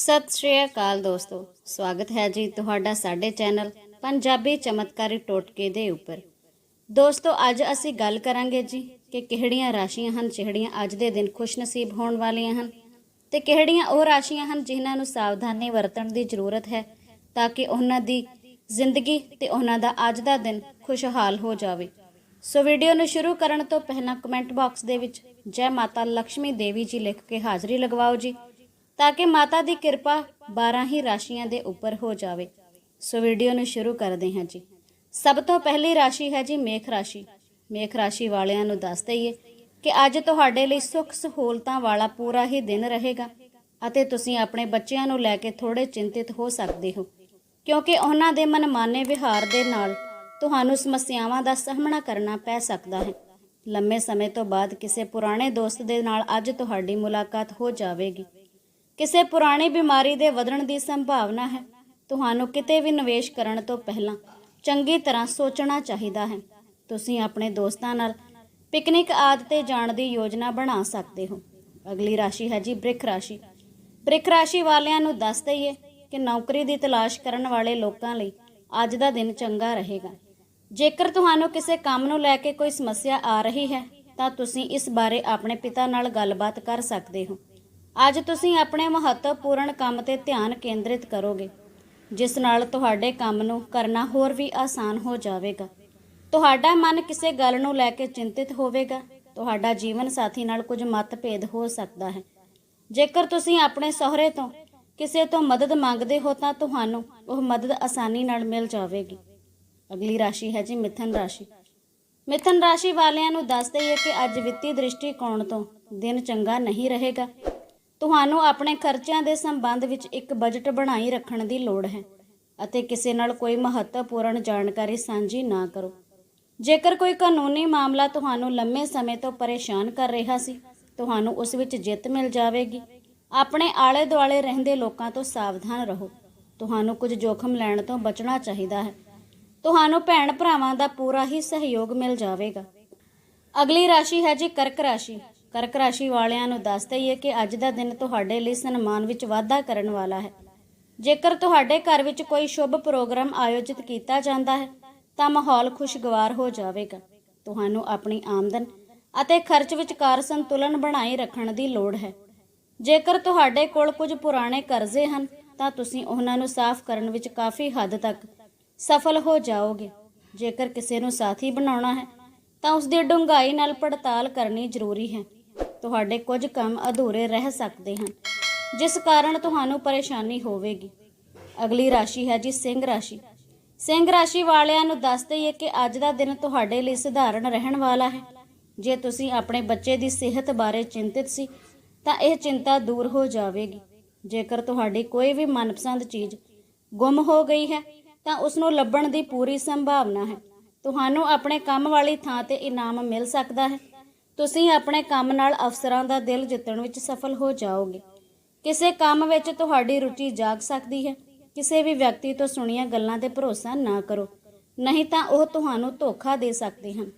ਸਤਿ ਸ਼੍ਰੀ ਅਕਾਲ ਦੋਸਤੋ। ਸਵਾਗਤ ਹੈ ਜੀ ਤੁਹਾਡਾ ਸਾਡੇ ਚੈਨਲ ਪੰਜਾਬੀ ਚਮਤਕਾਰੀ ਟੋਟਕੇ ਦੇ ਉੱਪਰ। ਦੋਸਤੋ, ਅੱਜ ਅਸੀਂ ਗੱਲ ਕਰਾਂਗੇ ਜੀ ਕਿ ਕਿਹੜੀਆਂ ਰਾਸ਼ੀਆਂ ਹਨ, ਜਿਹੜੀਆਂ ਅੱਜ ਦੇ ਦਿਨ ਖੁਸ਼ਨਸੀਬ ਹੋਣ ਵਾਲੀਆਂ ਹਨ ਤੇ ਕਿਹੜੀਆਂ ਉਹ ਰਾਸ਼ੀਆਂ ਹਨ ਜਿਨ੍ਹਾਂ ਨੂੰ ਸਾਵਧਾਨੀ ਵਰਤਣ ਦੀ ਜ਼ਰੂਰਤ ਹੈ ਤਾਂ ਕਿ ਉਹਨਾਂ ਦੀ ਜ਼ਿੰਦਗੀ ਤੇ ਉਹਨਾਂ ਦਾ ਅੱਜ ਦਾ ਦਿਨ ਖੁਸ਼ਹਾਲ ਹੋ ਜਾਵੇ। ਸੋ ਵੀਡੀਓ ਨੂੰ ਸ਼ੁਰੂ ਕਰਨ ਤੋਂ ਪਹਿਲਾਂ ਕਮੈਂਟ ਬਾਕਸ ਦੇ ਵਿੱਚ ਜੈ ਮਾਤਾ ਲక్ష్ਮੀ ਦੇਵੀ ਜੀ ਲਿਖ ਕੇ ਹਾਜ਼ਰੀ ਲਗਵਾਓ ਜੀ। ਤਾਂ ਕਿ ਮਾਤਾ ਦੀ ਕਿਰਪਾ 12 ਹੀ ਰਾਸ਼ੀਆਂ ਦੇ ਉੱਪਰ ਹੋ ਜਾਵੇ। ਸੋ ਵੀਡੀਓ ਨੂੰ ਸ਼ੁਰੂ ਕਰਦੇ ਹਾਂ ਜੀ। ਸਭ ਤੋਂ ਪਹਿਲੀ ਰਾਸ਼ੀ ਹੈ ਜੀ ਮੇਖ ਰਾਸ਼ੀ। ਮੇਖ ਰਾਸ਼ੀ ਵਾਲਿਆਂ ਨੂੰ ਦੱਸ ਦਈਏ ਕਿ ਅੱਜ ਤੁਹਾਡੇ ਲਈ ਸੁੱਖ ਸਹੂਲਤਾਂ ਵਾਲਾ ਪੂਰਾ ਹੀ ਦਿਨ ਰਹੇਗਾ ਅਤੇ ਤੁਸੀਂ ਆਪਣੇ ਬੱਚਿਆਂ ਨੂੰ ਲੈ ਕੇ ਥੋੜੇ ਚਿੰਤਿਤ ਹੋ ਸਕਦੇ ਹੋ। ਕਿਉਂਕਿ ਉਹਨਾਂ ਦੇ ਮਨਮਾਨੇ ਵਿਹਾਰ ਦੇ ਨਾਲ ਤੁਹਾਨੂੰ ਸਮੱਸਿਆਵਾਂ ਦਾ ਸਾਹਮਣਾ ਕਰਨਾ ਪੈ ਸਕਦਾ ਹੈ। ਲੰਮੇ ਸਮੇਂ ਤੋਂ ਬਾਅਦ ਕਿਸੇ ਪੁਰਾਣੇ ਦੋਸਤ ਦੇ ਨਾਲ ਅੱਜ ਤੁਹਾਡੀ ਮੁਲਾਕਾਤ ਹੋ ਜਾਵੇਗੀ। ਕਿਸੇ ਪੁਰਾਣੀ ਬਿਮਾਰੀ ਦੇ ਵਧਣ ਦੀ ਸੰਭਾਵਨਾ ਹੈ। ਤੁਹਾਨੂੰ ਕਿਤੇ ਵੀ ਨਿਵੇਸ਼ ਕਰਨ ਤੋਂ ਪਹਿਲਾਂ ਚੰਗੀ ਤਰ੍ਹਾਂ ਸੋਚਣਾ ਚਾਹੀਦਾ ਹੈ। ਤੁਸੀਂ ਆਪਣੇ ਦੋਸਤਾਂ ਨਾਲ ਪਿਕਨਿਕ ਆਦਿ ਤੇ ਜਾਣ ਦੀ ਯੋਜਨਾ ਬਣਾ ਸਕਦੇ ਹੋ। ਅਗਲੀ ਰਾਸ਼ੀ ਹੈ ਜੀ ਬ੍ਰਿਖ ਰਾਸ਼ੀ। ਬ੍ਰਿਖ ਰਾਸ਼ੀ ਵਾਲਿਆਂ ਨੂੰ ਦੱਸ ਦਈਏ ਕਿ ਨੌਕਰੀ ਦੀ ਤਲਾਸ਼ ਕਰਨ ਵਾਲੇ ਲੋਕਾਂ ਲਈ ਅੱਜ ਦਾ ਦਿਨ ਚੰਗਾ ਰਹੇਗਾ। ਜੇਕਰ ਤੁਹਾਨੂੰ ਕਿਸੇ ਕੰਮ ਨੂੰ ਲੈ ਕੇ ਕੋਈ ਸਮੱਸਿਆ ਆ ਰਹੀ ਹੈ, ਤਾਂ ਤੁਸੀਂ ਇਸ ਬਾਰੇ ਆਪਣੇ ਪਿਤਾ ਨਾਲ ਗੱਲਬਾਤ ਕਰ ਸਕਦੇ ਹੋ। ਅੱਜ ਤੁਸੀਂ ਆਪਣੇ ਮਹੱਤਵਪੂਰਨ ਕੰਮ ਤੇ ਧਿਆਨ ਕੇਂਦਰਿਤ ਕਰੋਗੇ, ਜਿਸ ਨਾਲ ਤੁਹਾਡੇ ਕੰਮ ਨੂੰ ਕਰਨਾ ਹੋਰ ਵੀ ਆਸਾਨ ਹੋ ਜਾਵੇਗਾ। ਤੁਹਾਡਾ ਮਨ ਕਿਸੇ ਗੱਲ ਨੂੰ ਲੈ ਕੇ ਚਿੰਤਿਤ ਹੋਵੇਗਾ, ਤੁਹਾਡਾ ਜੀਵਨ ਸਾਥੀ ਨਾਲ ਕੁਝ ਮਤਭੇਦ ਹੋ ਸਕਦਾ ਹੈ। ਜੇਕਰ ਤੁਸੀਂ ਆਪਣੇ ਸਹੁਰੇ ਤੋਂ ਕਿਸੇ ਤੋਂ ਮਦਦ ਮੰਗਦੇ ਹੋ ਤਾਂ ਤੁਹਾਨੂੰ ਉਹ ਮਦਦ ਆਸਾਨੀ ਨਾਲ ਮਿਲ ਜਾਵੇਗੀ। ਅਗਲੀ ਰਾਸ਼ੀ ਹੈ ਜੀ ਮਿਥਨ ਰਾਸ਼ੀ। ਮਿਥਨ ਰਾਸ਼ੀ ਵਾਲਿਆਂ ਨੂੰ ਦੱਸ ਦਈਏ ਕਿ ਅੱਜ ਵਿੱਤੀ ਦ੍ਰਿਸ਼ਟੀਕੋਣ ਤੋਂ ਦਿਨ ਚੰਗਾ ਨਹੀਂ ਰਹੇਗਾ। ਤੁਹਾਨੂੰ ਆਪਣੇ ਖਰਚਿਆਂ ਦੇ ਸੰਬੰਧ ਵਿੱਚ ਇੱਕ ਬਜਟ ਬਣਾਈ ਰੱਖਣ ਦੀ ਲੋੜ ਹੈ ਅਤੇ ਕਿਸੇ ਨਾਲ ਕੋਈ ਮਹੱਤਵਪੂਰਨ ਜਾਣਕਾਰੀ ਸਾਂਝੀ ਨਾ ਕਰੋ। ਜੇਕਰ ਕੋਈ ਕਾਨੂੰਨੀ ਮਾਮਲਾ ਤੁਹਾਨੂੰ ਲੰਮੇ ਸਮੇਂ ਤੋਂ ਪਰੇਸ਼ਾਨ ਕਰ ਰਿਹਾ ਸੀ, ਤੁਹਾਨੂੰ ਉਸ ਵਿੱਚ ਜਿੱਤ ਮਿਲ ਜਾਵੇਗੀ। ਆਪਣੇ ਆਲੇ ਦੁਆਲੇ ਰਹਿੰਦੇ ਲੋਕਾਂ ਤੋਂ ਸਾਵਧਾਨ ਰਹੋ। ਤੁਹਾਨੂੰ ਕੁਝ ਜੋਖਮ ਲੈਣ ਤੋਂ ਬਚਣਾ ਚਾਹੀਦਾ ਹੈ। ਤੁਹਾਨੂੰ ਭੈਣ ਭਰਾਵਾਂ ਦਾ ਪੂਰਾ ਹੀ ਸਹਿਯੋਗ ਮਿਲ ਜਾਵੇਗਾ। ਅਗਲੀ ਰਾਸ਼ੀ ਹੈ ਜੀ ਕਰਕ ਰਾਸ਼ੀ। ਕਰਕ ਰਾਸ਼ੀ ਵਾਲਿਆਂ ਨੂੰ ਦੱਸ ਦਈਏ ਕਿ ਅੱਜ ਦਾ ਦਿਨ ਤੁਹਾਡੇ ਲਈ ਸਨਮਾਨ ਵਿੱਚ ਵਾਧਾ ਕਰਨ ਵਾਲਾ ਹੈ। ਜੇਕਰ ਤੁਹਾਡੇ ਘਰ ਵਿੱਚ ਕੋਈ ਸ਼ੁਭ ਪ੍ਰੋਗਰਾਮ ਆਯੋਜਿਤ ਕੀਤਾ ਜਾਂਦਾ ਹੈ, ਤਾਂ ਮਾਹੌਲ ਖੁਸ਼ਗਵਾਰ ਹੋ ਜਾਵੇਗਾ। ਤੁਹਾਨੂੰ ਆਪਣੀ ਆਮਦਨ ਅਤੇ ਖਰਚ ਵਿਚਕਾਰ ਸੰਤੁਲਨ ਬਣਾਈ ਰੱਖਣ ਦੀ ਲੋੜ ਹੈ। ਜੇਕਰ ਤੁਹਾਡੇ ਕੋਲ ਕੁਝ ਪੁਰਾਣੇ ਕਰਜ਼ੇ ਹਨ, ਤਾਂ ਤੁਸੀਂ ਉਹਨਾਂ ਨੂੰ ਸਾਫ਼ ਕਰਨ ਵਿੱਚ ਕਾਫੀ ਹੱਦ ਤੱਕ ਸਫਲ ਹੋ ਜਾਓਗੇ। ਜੇਕਰ ਕਿਸੇ ਨੂੰ ਸਾਥੀ ਬਣਾਉਣਾ ਹੈ, ਤਾਂ ਉਸ ਦੀ ਡੂੰਘਾਈ ਨਾਲ ਪੜਤਾਲ ਕਰਨੀ ਜ਼ਰੂਰੀ ਹੈ। ਤੁਹਾਡੇ ਕੁਝ ਕੰਮ ਅਧੂਰੇ ਰਹਿ ਸਕਦੇ ਹਨ, ਜਿਸ ਕਾਰਨ ਤੁਹਾਨੂੰ ਪਰੇਸ਼ਾਨੀ ਹੋਵੇਗੀ। ਅਗਲੀ ਰਾਸ਼ੀ ਹੈ ਜੀ ਸਿੰਘ ਰਾਸ਼ੀ। ਸਿੰਘ ਰਾਸ਼ੀ ਵਾਲਿਆਂ ਨੂੰ ਦੱਸ ਦਈਏ ਕਿ ਅੱਜ ਦਾ ਦਿਨ ਤੁਹਾਡੇ ਲਈ ਸਧਾਰਨ ਰਹਿਣ ਵਾਲਾ ਹੈ। ਜੇ ਤੁਸੀਂ ਆਪਣੇ ਬੱਚੇ ਦੀ ਸਿਹਤ ਬਾਰੇ ਚਿੰਤਿਤ ਸੀ, ਤਾਂ ਇਹ ਚਿੰਤਾ ਦੂਰ ਹੋ ਜਾਵੇਗੀ। ਜੇਕਰ ਤੁਹਾਡੀ ਕੋਈ ਵੀ ਮਨਪਸੰਦ ਚੀਜ਼ ਗੁੰਮ ਹੋ ਗਈ ਹੈ, ਤਾਂ ਉਸ ਨੂੰ ਲੱਭਣ ਦੀ ਪੂਰੀ ਸੰਭਾਵਨਾ ਹੈ। ਤੁਹਾਨੂੰ ਆਪਣੇ ਕੰਮ ਵਾਲੀ ਥਾਂ ਤੇ ਇਨਾਮ ਮਿਲ ਸਕਦਾ ਹੈ। ਤੁਸੀਂ ਆਪਣੇ ਕੰਮ ਨਾਲ ਅਫਸਰਾਂ ਦਾ ਦਿਲ ਜਿੱਤਣ ਵਿੱਚ ਸਫਲ ਹੋ ਜਾਓਗੇ। ਕਿਸੇ ਕੰਮ ਵਿੱਚ ਤੁਹਾਡੀ ਰੁਚੀ ਜਾਗ ਸਕਦੀ ਹੈ। ਕਿਸੇ ਵੀ ਵਿਅਕਤੀ ਤੋਂ ਸੁਣੀਆਂ ਗੱਲਾਂ ਤੇ ਭਰੋਸਾ ਨਾ ਕਰੋ। ਨਹੀਂ ਤਾਂ ਉਹ ਤੁਹਾਨੂੰ ਧੋਖਾ ਦੇ ਸਕਦੇ ਹਨ।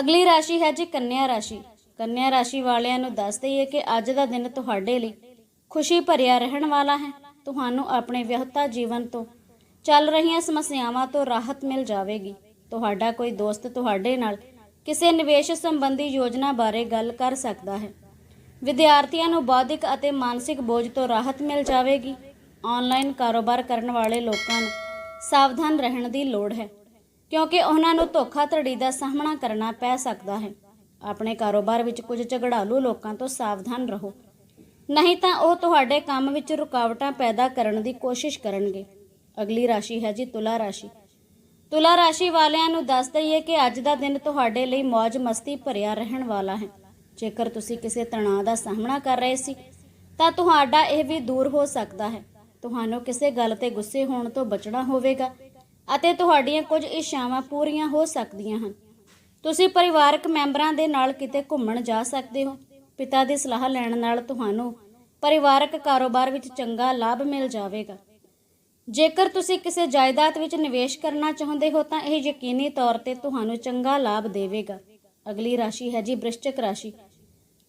ਅਗਲੀ ਰਾਸ਼ੀ ਹੈ ਜੀ ਕੰਨਿਆ ਰਾਸ਼ੀ। ਕੰਨਿਆ ਰਾਸ਼ੀ ਵਾਲਿਆਂ ਨੂੰ ਦੱਸ ਦਈਏ ਕਿ ਅੱਜ ਦਾ ਦਿਨ ਤੁਹਾਡੇ ਲਈ ਖੁਸ਼ੀ ਭਰਿਆ ਰਹਿਣ ਵਾਲਾ ਹੈ। ਤੁਹਾਨੂੰ ਆਪਣੇ ਵਿਆਹਤਾ ਜੀਵਨ ਤੋਂ, ਚੱਲ ਰਹੀਆਂ ਸਮੱਸਿਆਵਾਂ ਤੋਂ ਰਾਹਤ ਮਿਲ ਜਾਵੇਗੀ। ਤੁਹਾਡਾ ਕੋਈ ਦੋਸਤ ਤੁਹਾਡੇ ਨਾਲ ਕਿਸੇ ਨਿਵੇਸ਼ ਸੰਬੰਧੀ ਯੋਜਨਾ ਬਾਰੇ ਗੱਲ ਕਰ ਸਕਦਾ ਹੈ। ਵਿਦਿਆਰਥੀਆਂ ਨੂੰ ਬੌਧਿਕ ਅਤੇ ਮਾਨਸਿਕ ਬੋਝ ਤੋਂ ਰਾਹਤ ਮਿਲ ਜਾਵੇਗੀ। ਆਨਲਾਈਨ ਕਾਰੋਬਾਰ ਕਰਨ ਵਾਲੇ ਲੋਕਾਂ ਨੂੰ ਸਾਵਧਾਨ ਰਹਿਣ ਦੀ ਲੋੜ ਹੈ, ਕਿਉਂਕਿ ਉਹਨਾਂ ਨੂੰ ਧੋਖਾਧੜੀ ਦਾ ਸਾਹਮਣਾ ਕਰਨਾ ਪੈ ਸਕਦਾ ਹੈ। ਆਪਣੇ ਕਾਰੋਬਾਰ ਵਿੱਚ ਕੁਝ ਝਗੜਾਲੂ ਲੋਕਾਂ ਤੋਂ ਸਾਵਧਾਨ ਰਹੋ। ਨਹੀਂ ਤਾਂ ਉਹ ਤੁਹਾਡੇ ਕੰਮ ਵਿੱਚ ਰੁਕਾਵਟਾਂ ਪੈਦਾ ਕਰਨ ਦੀ ਕੋਸ਼ਿਸ਼ ਕਰਨਗੇ। ਅਗਲੀ ਰਾਸ਼ੀ ਹੈ ਜੀ ਤੁਲਾ ਰਾਸ਼ੀ। ਤੁਲਾ ਰਾਸ਼ੀ ਵਾਲਿਆਂ ਨੂੰ ਦੱਸ ਦਈਏ ਕਿ ਅੱਜ ਦਾ ਦਿਨ ਤੁਹਾਡੇ ਲਈ ਮौज ਮਸਤੀ ਭਰਿਆ ਰਹਿਣ ਵਾਲਾ ਹੈ। ਜੇਕਰ ਤੁਸੀਂ ਕਿਸੇ ਤਣਾਅ ਦਾ ਸਾਹਮਣਾ ਕਰ ਰਹੇ ਸੀ, ਤਾਂ ਤੁਹਾਡਾ ਇਹ ਵੀ ਦੂਰ ਹੋ ਸਕਦਾ ਹੈ। ਤੁਹਾਨੂੰ ਕਿਸੇ ਗੱਲ ਤੇ ਗੁੱਸੇ ਹੋਣ ਤੋਂ ਬਚਣਾ ਹੋਵੇਗਾ ਅਤੇ ਤੁਹਾਡੀਆਂ ਕੁਝ ਇੱਛਾਵਾਂ ਪੂਰੀਆਂ ਹੋ ਸਕਦੀਆਂ ਹਨ। ਤੁਸੀਂ ਪਰਿਵਾਰਕ ਮੈਂਬਰਾਂ ਦੇ ਨਾਲ ਕਿਤੇ ਘੁੰਮਣ ਜਾ ਸਕਦੇ ਹੋ। ਪਿਤਾ ਦੀ ਸਲਾਹ ਲੈਣ ਨਾਲ ਤੁਹਾਨੂੰ ਪਰਿਵਾਰਕ ਕਾਰੋਬਾਰ ਵਿੱਚ ਚੰਗਾ ਲਾਭ ਮਿਲ ਜਾਵੇਗਾ। ਜੇਕਰ ਤੁਸੀਂ ਕਿਸੇ ਜਾਇਦਾਦ ਵਿੱਚ ਨਿਵੇਸ਼ ਕਰਨਾ ਚਾਹੁੰਦੇ ਹੋ ਤਾਂ ਇਹ ਯਕੀਨੀ ਤੌਰ ਤੇ ਤੁਹਾਨੂੰ ਚੰਗਾ ਲਾਭ ਦੇਵੇਗਾ। ਅਗਲੀ ਰਾਸ਼ੀ ਹੈ ਜੀ ਬ੍ਰਿਸ਼ਚਿਕ ਰਾਸ਼ੀ।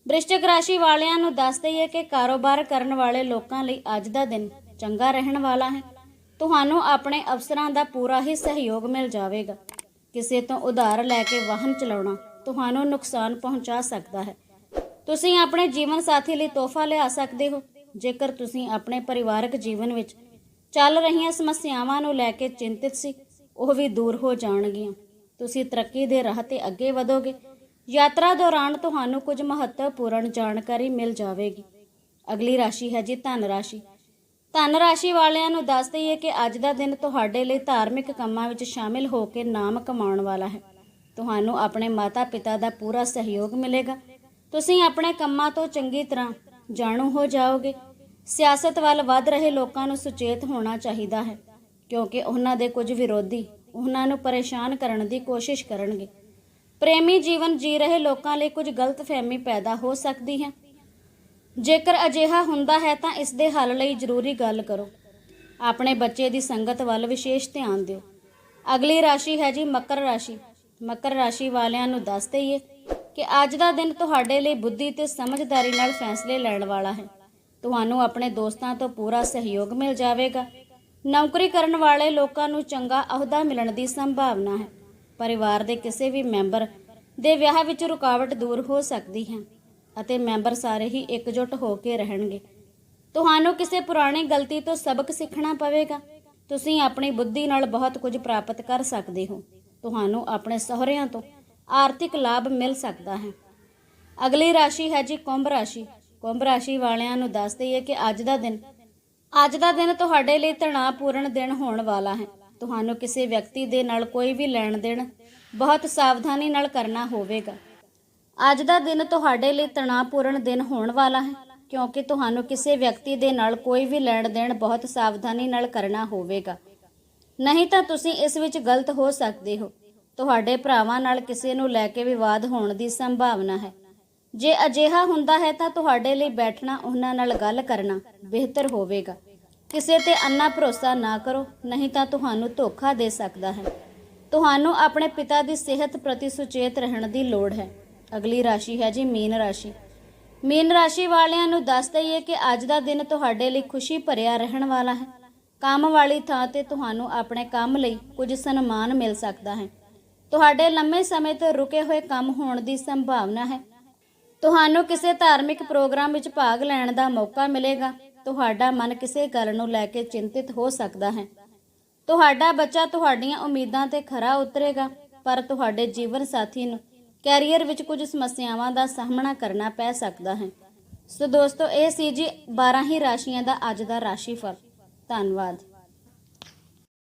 ਵ੍ਰਿਸ਼ਚਿਕ ਰਾਸ਼ੀ ਵਾਲਿਆਂ ਨੂੰ ਦੱਸ ਦਈਏ ਕਿ ਕਾਰੋਬਾਰ ਕਰਨ ਵਾਲੇ ਲੋਕਾਂ ਲਈ ਅੱਜ ਦਾ ਦਿਨ ਚੰਗਾ ਰਹਿਣ ਵਾਲਾ ਹੈ। ਤੁਹਾਨੂੰ ਆਪਣੇ ਅਫਸਰਾਂ ਦਾ ਪੂਰਾ ਹੀ ਸਹਿਯੋਗ ਮਿਲ ਜਾਵੇਗਾ। ਕਿਸੇ ਤੋਂ ਉਧਾਰ ਲੈ ਕੇ ਵਾਹਨ ਚਲਾਉਣਾ ਤੁਹਾਨੂੰ ਨੁਕਸਾਨ ਪਹੁੰਚਾ ਸਕਦਾ ਹੈ। ਤੁਸੀਂ ਆਪਣੇ ਜੀਵਨ ਸਾਥੀ ਲਈ ਤੋਹਫਾ ਲਿਆ ਸਕਦੇ ਹੋ। ਜੇਕਰ ਤੁਸੀਂ ਆਪਣੇ ਪਰਿਵਾਰਕ ਜੀਵਨ ਵਿੱਚ ਚੱਲ ਰਹੀਆਂ ਸਮੱਸਿਆਵਾਂ ਨੂੰ ਲੈ ਕੇ ਚਿੰਤਿਤ ਸੀ, ਉਹ ਵੀ ਦੂਰ ਹੋ ਜਾਣਗੀਆਂ। ਤੁਸੀਂ ਤਰੱਕੀ ਦੇ ਰਾਹ ਤੇ ਅੱਗੇ ਵਧੋਗੇ। ਯਾਤਰਾ ਦੌਰਾਨ ਤੁਹਾਨੂੰ ਕੁਝ ਮਹੱਤਵਪੂਰਨ ਜਾਣਕਾਰੀ ਮਿਲ ਜਾਵੇਗੀ। ਅਗਲੀ ਰਾਸ਼ੀ ਹੈ ਜੀ ਧਨ ਰਾਸ਼ੀ। ਧਨ ਰਾਸ਼ੀ ਵਾਲਿਆਂ ਨੂੰ ਦੱਸ ਦਈਏ ਕਿ ਅੱਜ ਦਾ ਦਿਨ ਤੁਹਾਡੇ ਲਈ ਧਾਰਮਿਕ ਕੰਮਾਂ ਵਿੱਚ ਸ਼ਾਮਿਲ ਹੋ ਕੇ ਨਾਮ ਕਮਾਉਣ ਵਾਲਾ ਹੈ। ਤੁਹਾਨੂੰ ਆਪਣੇ ਮਾਤਾ-ਪਿਤਾ ਦਾ ਪੂਰਾ ਸਹਿਯੋਗ ਮਿਲੇਗਾ। ਤੁਸੀਂ ਆਪਣੇ ਕੰਮਾਂ ਤੋਂ ਚੰਗੀ ਤਰ੍ਹਾਂ ਜਾਣੂ ਹੋ ਜਾਓਗੇ। ਸਿਆਸਤ ਵੱਲ ਵੱਧ ਰਹੇ ਲੋਕਾਂ ਨੂੰ ਸੁਚੇਤ ਹੋਣਾ ਚਾਹੀਦਾ ਹੈ, ਕਿਉਂਕਿ ਉਹਨਾਂ ਦੇ ਕੁਝ ਵਿਰੋਧੀ ਉਹਨਾਂ ਨੂੰ ਪਰੇਸ਼ਾਨ ਕਰਨ ਦੀ ਕੋਸ਼ਿਸ਼ ਕਰਨਗੇ। ਪ੍ਰੇਮੀ ਜੀਵਨ ਜੀ ਰਹੇ ਲੋਕਾਂ ਲਈ ਕੁਝ ਗਲਤਫਹਿਮੀ ਪੈਦਾ ਹੋ ਸਕਦੀ ਹੈ। ਜੇਕਰ ਅਜਿਹਾ ਹੁੰਦਾ ਹੈ ਤਾਂ ਇਸ ਦੇ ਹੱਲ ਲਈ ਜ਼ਰੂਰੀ ਗੱਲ ਕਰੋ। ਆਪਣੇ ਬੱਚੇ ਦੀ ਸੰਗਤ ਵੱਲ ਵਿਸ਼ੇਸ਼ ਧਿਆਨ ਦਿਓ। ਅਗਲੀ ਰਾਸ਼ੀ ਹੈ ਜੀ ਮਕਰ ਰਾਸ਼ੀ। ਮਕਰ ਰਾਸ਼ੀ ਵਾਲਿਆਂ ਨੂੰ ਦੱਸ ਦਈਏ ਕਿ ਅੱਜ ਦਾ ਦਿਨ ਤੁਹਾਡੇ ਲਈ ਬੁੱਧੀ ਤੇ ਸਮਝਦਾਰੀ ਨਾਲ ਫੈਸਲੇ ਲੈਣ ਵਾਲਾ ਹੈ। ਤੁਹਾਨੂੰ ਆਪਣੇ ਦੋਸਤਾਂ ਤੋਂ ਪੂਰਾ ਸਹਿਯੋਗ ਮਿਲ ਜਾਵੇਗਾ। ਨੌਕਰੀ ਕਰਨ ਵਾਲੇ ਲੋਕਾਂ ਨੂੰ ਚੰਗਾ ਅਹੁਦਾ ਮਿਲਣ ਦੀ ਸੰਭਾਵਨਾ ਹੈ। ਪਰਿਵਾਰ ਦੇ ਕਿਸੇ ਵੀ ਮੈਂਬਰ ਦੇ ਵਿਆਹ ਵਿੱਚ ਰੁਕਾਵਟ ਦੂਰ ਹੋ ਸਕਦੀ ਹੈ ਅਤੇ ਮੈਂਬਰ ਸਾਰੇ ਹੀ ਇਕਜੁੱਟ ਹੋ ਕੇ ਰਹਿਣਗੇ। ਤੁਹਾਨੂੰ ਕਿਸੇ ਪੁਰਾਣੀ ਗਲਤੀ ਤੋਂ ਸਬਕ ਸਿੱਖਣਾ ਪਵੇਗਾ। ਤੁਸੀਂ ਆਪਣੀ ਬੁੱਧੀ ਨਾਲ ਬਹੁਤ ਕੁਝ ਪ੍ਰਾਪਤ ਕਰ ਸਕਦੇ ਹੋ। ਤੁਹਾਨੂੰ ਆਪਣੇ ਸਹੁਰਿਆਂ ਤੋਂ ਆਰਥਿਕ ਲਾਭ ਮਿਲ ਸਕਦਾ ਹੈ। ਅਗਲੀ ਰਾਸ਼ੀ ਹੈ ਜੀ ਕੁੰਭ ਰਾਸ਼ੀ। ਕੁੰਭ ਰਾਸ਼ੀ ਵਾਲਿਆਂ ਨੂੰ ਦੱਸ ਦਈਏ ਕਿ ਅੱਜ ਦਾ ਦਿਨ ਅੱਜ ਦਾ ਦਿਨ ਤੁਹਾਡੇ ਲਈ ਤਣਾਅਪੂਰਨ ਦਿਨ ਹੋਣ ਵਾਲਾ ਹੈ। ਤੁਹਾਨੂੰ ਕਿਸੇ ਵਿਅਕਤੀ ਦੇ ਨਾਲ ਕੋਈ ਵੀ ਲੈਣ ਦੇਣ ਬਹੁਤ ਸਾਵਧਾਨੀ ਨਾਲ ਕਰਨਾ ਹੋਵੇਗਾ। ਅੱਜ ਦਾ ਦਿਨ ਤੁਹਾਡੇ ਲਈ ਤਣਾਅਪੂਰਨ ਦਿਨ ਹੋਣ ਵਾਲਾ ਹੈ, ਕਿਉਂਕਿ ਤੁਹਾਨੂੰ ਕਿਸੇ ਵਿਅਕਤੀ ਦੇ ਨਾਲ ਕੋਈ ਵੀ ਲੈਣ ਦੇਣ ਬਹੁਤ ਸਾਵਧਾਨੀ ਨਾਲ ਕਰਨਾ ਹੋਵੇਗਾ। ਨਹੀਂ ਤਾਂ ਤੁਸੀਂ ਇਸ ਵਿੱਚ ਗਲਤ ਹੋ ਸਕਦੇ ਹੋ। ਤੁਹਾਡੇ ਭਰਾਵਾਂ ਨਾਲ ਕਿਸੇ ਨੂੰ ਲੈ ਕੇ ਵਿਵਾਦ ਹੋਣ ਦੀ ਸੰਭਾਵਨਾ ਹੈ। ਜੇ ਅਜਿਹਾ ਹੁੰਦਾ ਹੈ ਤਾਂ ਤੁਹਾਡੇ ਲਈ ਬੈਠਣਾ, ਉਹਨਾਂ ਨਾਲ ਗੱਲ ਕਰਨਾ ਬਿਹਤਰ ਹੋਵੇਗਾ। ਕਿਸੇ ਤੇ ਅੰਨਾ ਭਰੋਸਾ ਨਾ ਕਰੋ, ਨਹੀਂ ਤਾਂ ਤੁਹਾਨੂੰ ਧੋਖਾ ਦੇ ਸਕਦਾ ਹੈ। ਤੁਹਾਨੂੰ ਆਪਣੇ ਪਿਤਾ ਦੀ ਸਿਹਤ ਪ੍ਰਤੀ ਸੁਚੇਤ ਰਹਿਣ ਦੀ ਲੋੜ ਹੈ। ਅਗਲੀ ਰਾਸ਼ੀ ਹੈ ਜੀ ਮੀਨ ਰਾਸ਼ੀ। ਮੀਨ ਰਾਸ਼ੀ ਵਾਲਿਆਂ ਨੂੰ ਦੱਸ ਦਈਏ ਕਿ ਅੱਜ ਦਾ ਦਿਨ ਤੁਹਾਡੇ ਲਈ ਖੁਸ਼ੀ ਭਰਿਆ ਰਹਿਣ ਵਾਲਾ ਹੈ। ਕੰਮ ਵਾਲੀ ਥਾਂ ਤੇ ਤੁਹਾਨੂੰ ਆਪਣੇ ਕੰਮ ਲਈ ਕੁਝ ਸਨਮਾਨ ਮਿਲ ਸਕਦਾ ਹੈ। ਤੁਹਾਡੇ ਲੰਮੇ ਸਮੇਂ ਤੋਂ ਰੁਕੇ ਹੋਏ ਕੰਮ ਹੋਣ ਦੀ ਸੰਭਾਵਨਾ ਹੈ। ਤੁਹਾਨੂੰ ਕਿਸੇ ਧਾਰਮਿਕ ਪ੍ਰੋਗਰਾਮ ਵਿੱਚ ਭਾਗ ਲੈਣ ਦਾ ਮੌਕਾ ਮਿਲੇਗਾ। ਤੁਹਾਡਾ ਮਨ ਕਿਸੇ ਗੱਲ ਨੂੰ ਲੈ ਕੇ ਚਿੰਤਿਤ ਹੋ ਸਕਦਾ ਹੈ। ਤੁਹਾਡਾ ਬੱਚਾ ਤੁਹਾਡੀਆਂ ਉਮੀਦਾਂ ਤੇ ਖਰਾ ਉਤਰੇਗਾ, ਪਰ ਤੁਹਾਡੇ ਜੀਵਨ ਸਾਥੀ ਨੂੰ ਕੈਰੀਅਰ ਵਿੱਚ ਕੁਝ ਸਮੱਸਿਆਵਾਂ ਦਾ ਸਾਹਮਣਾ ਕਰਨਾ ਪੈ ਸਕਦਾ ਹੈ। ਸੋ ਦੋਸਤੋ, ਇਹ ਸੀ ਜੀ 12 ਹੀ ਰਾਸ਼ੀਆਂ ਦਾ ਅੱਜ ਦਾ ਰਾਸ਼ੀਫਲ। ਧੰਨਵਾਦ।